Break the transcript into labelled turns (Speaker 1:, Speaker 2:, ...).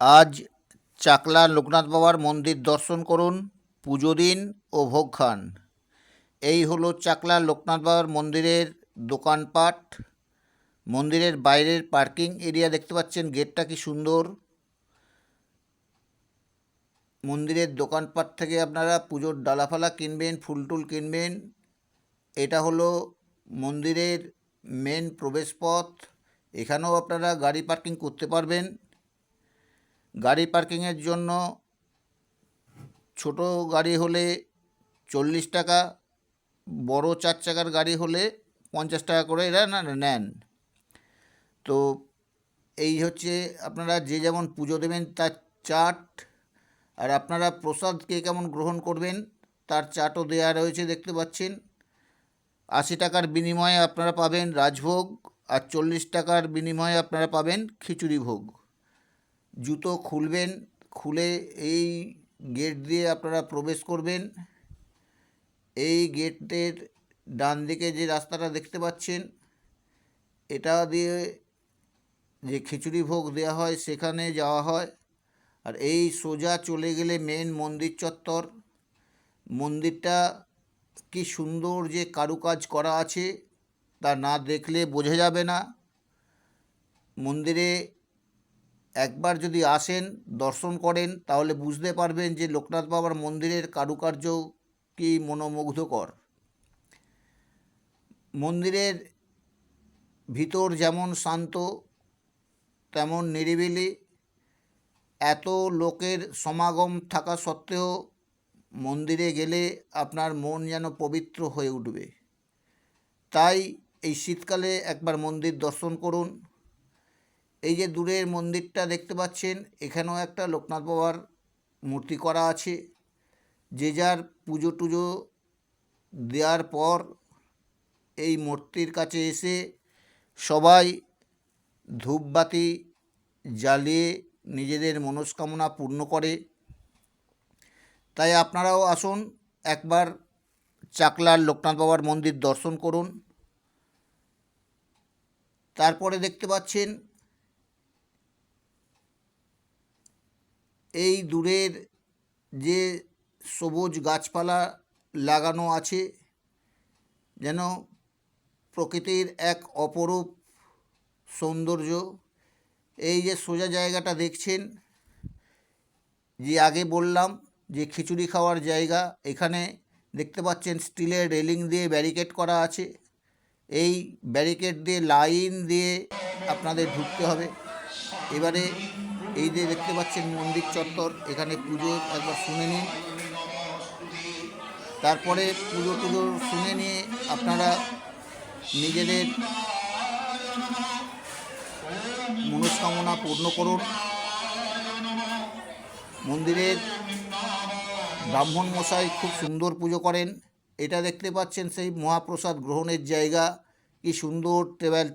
Speaker 1: আজ চাকলা লোকনাথ বাবার মন্দির দর্শন করুন, পুজো দিন ও ভোগ খান। এই হলো চাকলা লোকনাথ বাবার মন্দিরের দোকানপাট। মন্দিরের বাইরের পার্কিং এরিয়া দেখতে পাচ্ছেন, গেটটা কি সুন্দর। মন্দিরের দোকানপাট থেকে আপনারা পুজোর ডালাফালা কিনবেন ফুল টুল কিনবেন। এটা হলো মন্দিরের মেন প্রবেশপথ। এখানেও আপনারা গাড়ি পার্কিং করতে পারবেন। গাড়ি পার্কিংয়ের জন্য ছোট গাড়ি হলে চল্লিশ টাকা, বড় চার চাকার গাড়ি হলে পঞ্চাশ টাকা করে এরা না, নেন। তো এই হচ্ছে আপনারা যে যেমন পুজো দেবেন তার চাট, আর আপনারা প্রসাদ কে কেমন গ্রহণ করবেন তার চাটও দেওয়া রয়েছে দেখতে পাচ্ছেন। আশি টাকার বিনিময়ে আপনারা পাবেন রাজভোগ, আর চল্লিশ টাকার বিনিময়ে আপনারা পাবেন খিচুড়ি ভোগ। জুতো খুলবেন, খুলে এই গেট দিয়ে আপনারা প্রবেশ করবেন। এই গেটের ডান দিকে যে রাস্তাটা দেখতে পাচ্ছেন, এটা দিয়ে যে খিচুড়ি ভোগ দেওয়া হয় সেখানে যাওয়া হয়। আর এই সোজা চলে গেলে মেন মন্দির চত্বর। মন্দিরটা কি সুন্দর যে কারুকাজ করা আছে, তা না দেখলে বোঝা যাবে না। মন্দিরে একবার যদি আসেন, দর্শন করেন, তাহলে বুঝতে পারবেন যে লোকনাথ বাবার মন্দিরের কারুকার্য কি মনোমুগ্ধকর। মন্দিরের ভিতর যেমন শান্ত, তেমন নিরিবিলি, এত লোকের সমাগম থাকা সত্ত্বেও মন্দিরে গেলে আপনার মন যেন পবিত্র হয়ে উঠবে। তাই এই শীতকালে একবার মন্দির দর্শন করুন। এই যে দূরের মন্দিরটা দেখতে পাচ্ছেন, এখানেও একটা লোকনাথ বাবার মূর্তি করা আছে। যে যার পুজো টুজো দেওয়ার পর এই মূর্তির কাছে এসে সবাই ধূপবাতি জ্বালিয়ে নিজেদের মনস্কামনা পূর্ণ করে। তাই আপনারাও আসুন, একবার চাকলার লোকনাথ বাবার মন্দির দর্শন করুন। তারপরে দেখতে পাচ্ছেন এই দূরের যে সবুজ গাছপালা লাগানো আছে, যেন প্রকৃতির এক অপরূপ সৌন্দর্য। এই যে সোজা জায়গাটা দেখছেন, যে আগে বললাম যে খিচুড়ি খাওয়ার জায়গা, এখানে দেখতে পাচ্ছেন স্টিলের রেলিং দিয়ে ব্যারিকেড করা আছে। এই ব্যারিকেড দিয়ে লাইন দিয়ে আপনাদের ঢুকতে হবে। এবারে এই যে দেখতে পাচ্ছেন মন্দির চত্বর, এখানে পুজো একবার শুনে নিন। তারপরে পুজো টুজো শুনে নিয়ে আপনারা নিজেদের মনস্কামনা পূর্ণ করুন। মন্দিরের ব্রাহ্মণ মশাই খুব সুন্দর পুজো করেন। এটা দেখতে পাচ্ছেন সেই মহাপ্রসাদ গ্রহণের জায়গা। কি সুন্দর টেবিল